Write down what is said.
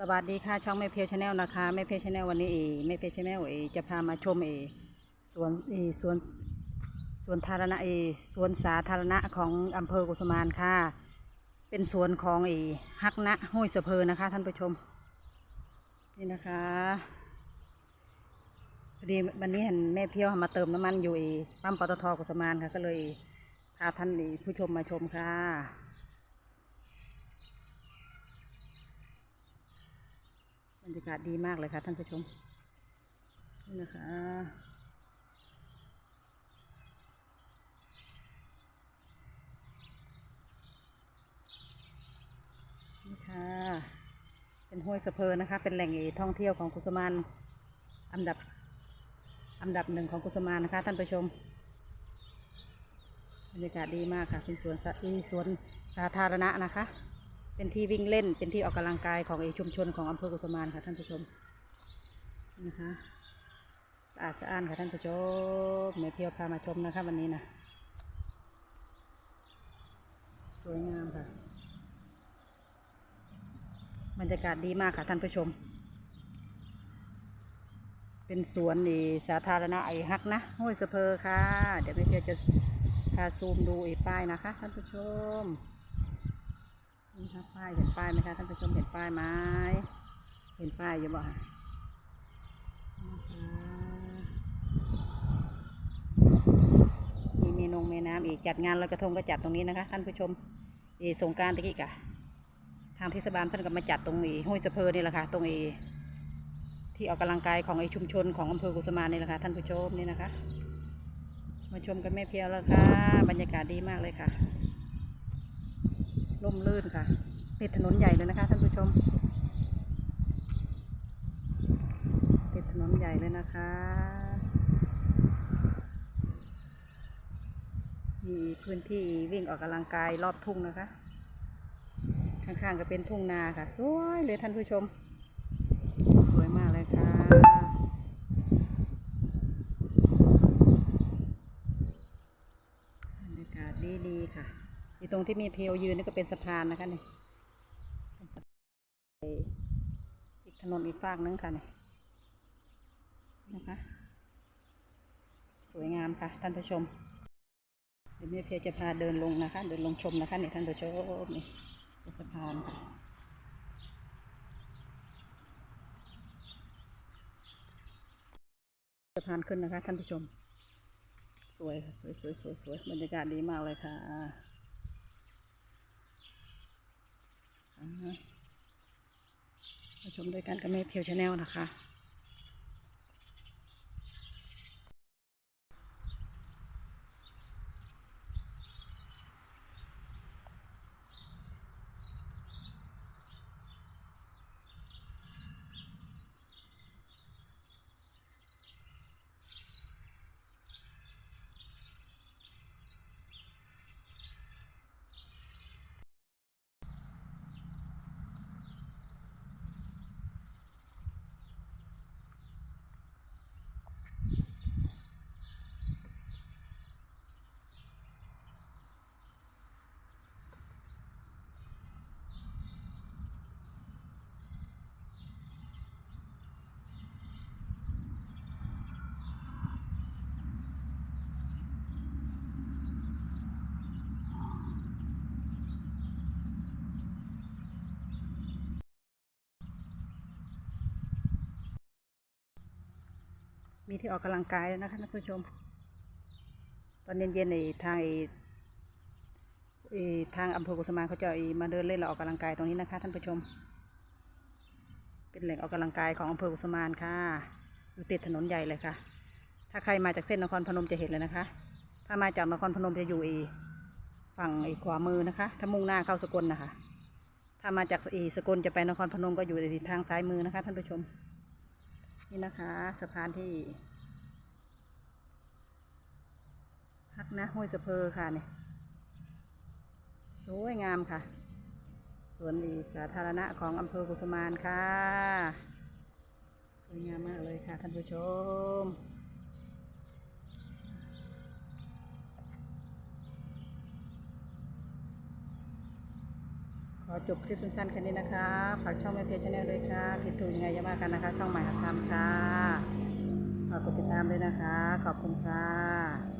สวัสดีค่ะช่องแม่เพียวชาแนลนะคะแม่เพียวชาแนลวันนี้เอแม่เพียวชาแนลเอจะพามาชมเอสวนเอสวนสวนธารณะเอสวนสาธารณะของอำเภอกุสมานค่ะ เป็นสวนของเอฮักนะห้วยสะเพอนะคะ ท่านผู้ชม นี่นะคะพอดีวันนี้เห็นแม่เพียวมาเติมน้ำมันอยู่เอปั๊มปตทกุสมานค่ะก็เลยพาท่านเอผู้ชมมาชมค่ะ บรรยากาศดีมากเลยค่ะท่านผู้ชม นี่นะคะนี่ค่ะเป็นห้วยสะเพอนะคะ เป็นแหล่งท่องเที่ยวของกุสมานอันดับอันดับหนึ่งของกุสมานนะคะ ท่านผู้ชมบรรยากาศดีมากค่ะเป็นสวนสาอีสวนสาธารณะนะคะ เป็นที่วิ่งเล่น เป็นที่ออกกำลังกายของเอชุมชนของอำเภอกุสมานค่ะท่านผู้ชมนะคะสะอาดสะอ้านค่ะท่านผู้ชมแม่เพียวพามาชมนะคะวันนี้นะสวยงามค่ะบรรยากาศดีมากค่ะท่านผู้ชม เป็นสวนนี่สาธารณะไอฮักนะห้วยสะเพอค่ะ เดี๋ยวแม่เพียวจะพาซูมดูไอป้ายนะคะ ท่านผู้ชม นี่ค่ะป้ายเห็นป้ายไหมคะท่านผู้ชมเห็นป้ายไหมเห็นป้ายอยู่บ่คะนะมีเมนูเมน้ำอีกจัดงานลอยกระทงก็จัดตรงนี้นะคะ ท่านผู้ชมเอสงการตะกี้กะทางเทศบาลเพิ่นก็มาจัดตรงนี้ห้วยสะเพอนี่แหละค่ะตรงเอที่ออกกำลังกายของไอชุมชนของอำเภอกุสมานนี่แหละค่ะท่านผู้ชมนี่นะคะ มาชมกันแม่เพียวแล้วค่ะ บรรยากาศดีมากเลยค่ะ ร่มรื่นค่ะ ติดถนนใหญ่เลยนะคะท่านผู้ชม ติดถนนใหญ่เลยนะคะมีพื้นที่วิ่งออกกำลังกายรอบทุ่งนะคะ ข้างๆก็เป็นทุ่งนาค่ะ สวยเลยท่านผู้ชม สวยมากเลยค่ะ บรรยากาศดีๆค่ะอยู่ต รงที่มีเพลยืนนี่ก็เป็นสะพานนะคะนี่เป็นสะพานอีกถนนอีกฝากนึงค่ะนี่นะคะ สวยงามค่ะ ท่านผู้ชม เดี๋ยวแม่เพลจะพาเดินลงนะคะ เดินลงชมนะคะนี่ท่านผู้ชมนี่เป็นสะพานค่ะสะพานขึ้นนะคะ ท่านผู้ชม สวยค่ะสวยสวยสวยสวยบรรยากาศดีมากเลยค่ะอ่า มาชมด้วยกันกับแม่เพียวชาแนลนะคะ มีที่ออกกำลังกายด้วนะคะท่านผู้ชม ตอนเย็นๆในทางไออ้ทางอำเภอกุสมานเขาจะไอ้มาเดินเล่นและออกกำลังกายตรงนี้นะคะท่านผู้ชม เป็นแหล่งออกกำลังกายของอำเภอกุสมานค่ะ อยู่ติดถนนใหญ่เลยค่ะ ถ้าใครมาจากเส้นนครพนมจะเห็นเลยนะคะ ถ้ามาจากนครพนมจะอยู่อ้ฝั่งอ้ขวามือนะคะ ถ้ามุ่งหน้าเข้าสกลนะคะ ถ้ามาจากอ้สกลจะไปนครพนมก็อยู่ในทางซ้ายมือนะคะท่านผู้ชม นี่นะคะสะพานที่ พักนะห้วยสะเพอค่ะเนี่ยสวยงามค่ะสวนดีสาธารณะของอำเภอกุสมานค่ะ สวยงามมากเลยค่ะท่านผู้ชม ขอจบคลิปสั้นๆแค่นี้นะคะฝากช่องแม่เพจชาแนลด้วยค่ะผิดถูกยังไงอย่ามากันนะคะ ช่องใหม่หัดทำค่ะฝากกดติดตามด้วยนะคะ ขอบคุณค่ะ